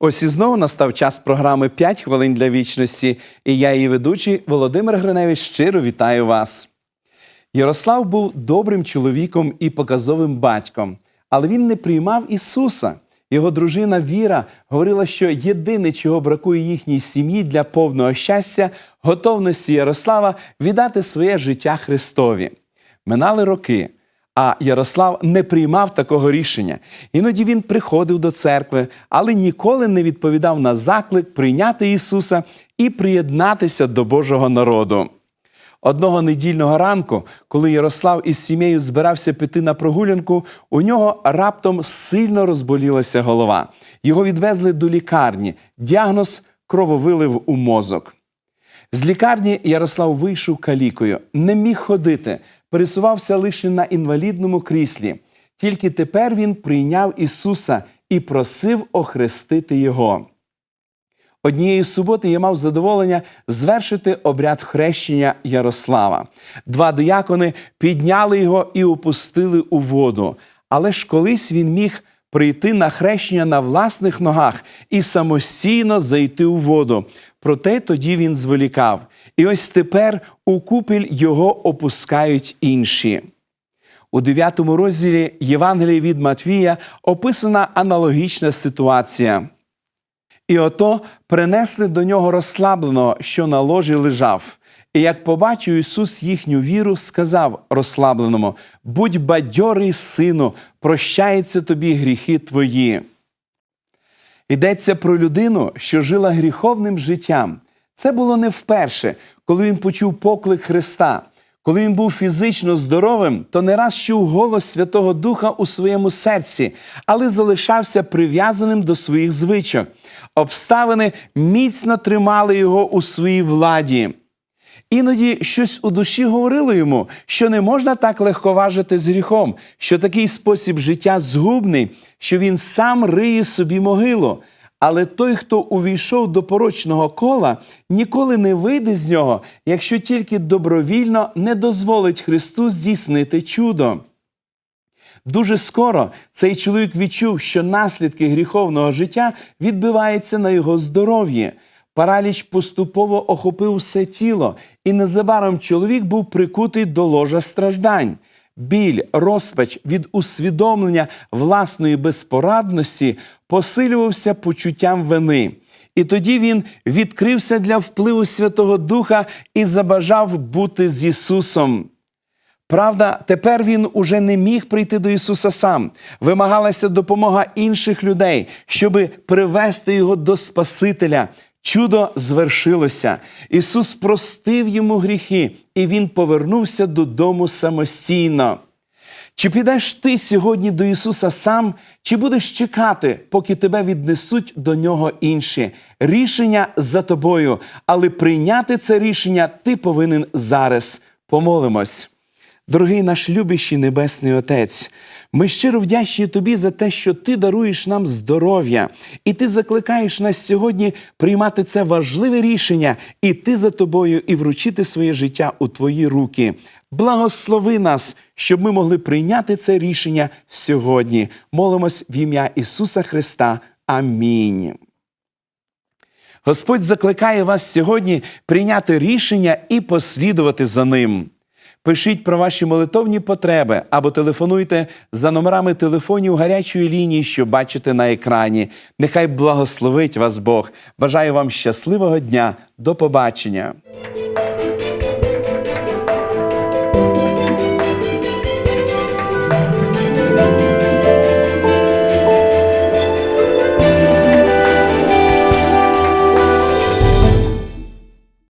Ось і знову настав час програми «5 хвилин для вічності. І я, її ведучий Володимир Гриневич, щиро вітаю вас. Ярослав був добрим чоловіком і показовим батьком, але він не приймав Ісуса. Його дружина Віра говорила, що єдине, чого бракує їхній сім'ї для повного щастя, готовності Ярослава віддати своє життя Христові. Минали роки, а Ярослав не приймав такого рішення. Іноді він приходив до церкви, але ніколи не відповідав на заклик прийняти Ісуса і приєднатися до Божого народу. Одного недільного ранку, коли Ярослав із сім'єю збирався піти на прогулянку, у нього раптом сильно розболілася голова. Його відвезли до лікарні. Діагноз крововилив у мозок. З лікарні Ярослав вийшов калікою, не міг ходити, пересувався лише на інвалідному кріслі. Тільки тепер він прийняв Ісуса і просив охрестити Його. Однієї суботи я мав задоволення звершити обряд хрещення Ярослава. Два диякони підняли його і опустили у воду. Але ж колись він міг прийти на хрещення на власних ногах і самостійно зайти у воду. Проте тоді він зволікав. І ось тепер у купіль його опускають інші. У 9 розділі Євангелія від Матвія описана аналогічна ситуація. І ото принесли до нього розслабленого, що на ложі лежав. І як побачив Ісус їхню віру, сказав розслабленому: Будь бадьорий, сину, прощаються тобі гріхи твої. Йдеться про людину, що жила гріховним життям. Це було не вперше, коли він почув поклик Христа. Коли він був фізично здоровим, то не раз чув голос Святого Духа у своєму серці, але залишався прив'язаним до своїх звичок. Обставини міцно тримали його у своїй владі. Іноді щось у душі говорило йому, що не можна так легковажити з гріхом, що такий спосіб життя згубний, що він сам риє собі могилу. Але той, хто увійшов до порочного кола, ніколи не вийде з нього, якщо тільки добровільно не дозволить Христу здійснити чудо. Дуже скоро цей чоловік відчув, що наслідки гріховного життя відбиваються на його здоров'ї. Параліч поступово охопив все тіло, і незабаром чоловік був прикутий до ложа страждань. Біль, розпач від усвідомлення власної безпорадності посилювався почуттям вини. І тоді він відкрився для впливу Святого Духа і забажав бути з Ісусом. Правда, тепер він уже не міг прийти до Ісуса сам. Вимагалася допомога інших людей, щоби привести його до Спасителя. Чудо звершилося. Ісус простив йому гріхи, і він повернувся додому самостійно. Чи підеш ти сьогодні до Ісуса сам, чи будеш чекати, поки тебе віднесуть до Нього інші? Рішення за тобою, але прийняти це рішення ти повинен зараз. Помолимось. Дорогий наш любящий Небесний Отець, ми щиро вдячні Тобі за те, що Ти даруєш нам здоров'я, і Ти закликаєш нас сьогодні приймати це важливе рішення, іти за тобою і вручити своє життя у Твої руки. Благослови нас, щоб ми могли прийняти це рішення сьогодні. Молимось в ім'я Ісуса Христа. Амінь. Господь закликає вас сьогодні прийняти рішення і послідувати за ним. Пишіть про ваші молитовні потреби або телефонуйте за номерами телефонів гарячої лінії, що бачите на екрані. Нехай благословить вас Бог. Бажаю вам щасливого дня. До побачення.